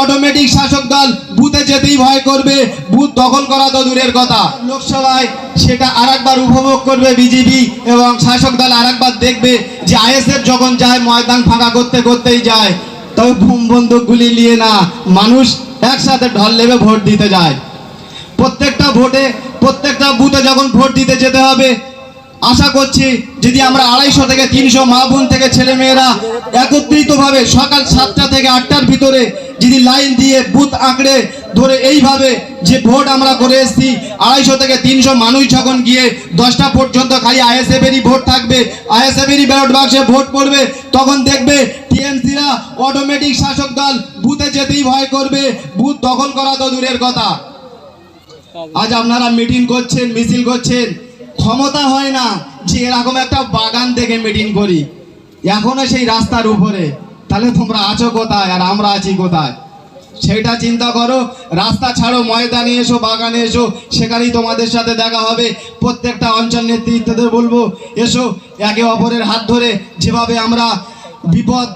Automatic শাসক দল বুথে যেতেই ভয় করবে, বুথ দখল করা তো দূরের কথা। লোকসভায় সেটা আরেকবার উপভোগ করবে বিজেপি এবং শাসক দল আরেকবার দেখবে যে আইএসএফ যখন যায়, ময়দান ফাঁকা করতে করতেই যায়। তবে বুম বন্দুক গুলি নিয়ে না, মানুষ একসাথে ঢল নেবে, ভোট দিতে যায়। প্রত্যেকটা ভোটে, প্রত্যেকটা বুথে যখন ভোট দিতে যেতে হবে, আশা করছি যদি আমরা আড়াইশো থেকে তিনশো মা বোন থেকে ছেলে মেয়েরা একত্রিতভাবে সকাল সাতটা থেকে আটটার ভিতরে যদি লাইন দিয়ে বুথ আঁকড়ে ধরে এইভাবে যে ভোট আমরা করে এসেছি, আড়াইশো থেকে তিনশো মানুষ যখন গিয়ে দশটা পর্যন্ত খালি আইএসএফেরই ভোট থাকবে, আইএসএফেরই ব্যালট বাক্সে ভোট পড়বে, তখন দেখবে টিএমসিরা অটোমেটিক শাসক দল বুথে যেতেই ভয় করবে, বুথ দখল করা তো দূরের কথা। আজ আপনারা মিটিং করছেন, মিছিল করছেন, ক্ষমতা হয় না যে এরকম একটা বাগান থেকে মিটিং করি। এখনও সেই রাস্তার উপরে। তাহলে তোমরা আছো কোথায় আর আমরা আছি কোথায়? সেটা চিন্তা করো, রাস্তা ছাড়ো, ময়দানে এসো, বাগানে এসো, সেখানেই তোমাদের সাথে দেখা হবে। প্রত্যেকটা অঞ্চল নেতৃত্বদের বলব, এসো, একে অপরের হাত ধরে যেভাবে আমরা বিপদ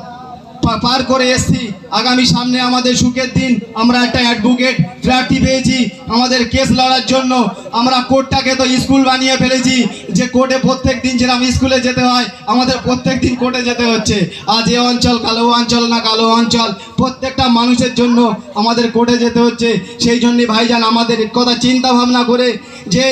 পার করে এসছি। আগামী সামনে আমাদের সুখের দিন। আমরা একটা অ্যাডভোকেট প্রার্থী পেয়েছি। আমাদের কেস লড়ার জন্য আমরা কোর্টটাকে তো স্কুল বানিয়ে ফেলেছি যে কোর্টে প্রত্যেক দিন যেরকম স্কুলে যেতে হয়, আমাদের প্রত্যেক দিন কোর্টে যেতে হচ্ছে। আজ এ অঞ্চল, কালো অঞ্চল না কালো অঞ্চল, প্রত্যেকটা মানুষের জন্য আমাদের কোর্টে যেতে হচ্ছে। সেই জন্যই ভাইজান, আমাদের কথা চিন্তা ভাবনা করে যে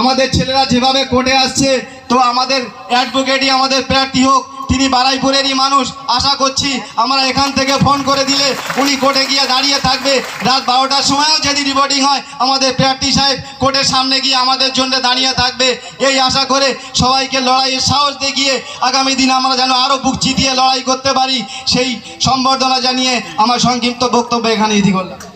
আমাদের ছেলেরা যেভাবে কোর্টে আসছে তো আমাদের অ্যাডভোকেটই আমাদের প্রার্থী হোক, তিনি বারাইপুরেরই মানুষ। আশা করছি আমরা এখান থেকে ফোন করে দিলে উনি কোর্টে গিয়ে দাঁড়িয়ে থাকবে। রাত বারোটার সময়ও যদি রিপোর্টিং হয়, আমাদের প্রার্থী সাহেব কোর্টের সামনে গিয়ে আমাদের জন্য দাঁড়িয়ে থাকবে। এই আশা করে সবাইকে লড়াইয়ের সাহস দেখিয়ে আগামী দিন আমরা যেন আরও বুক চিতিয়ে লড়াই করতে পারি, সেই সম্বর্ধনা জানিয়ে আমার সংক্ষিপ্ত বক্তব্য এখানে ইতি করলাম।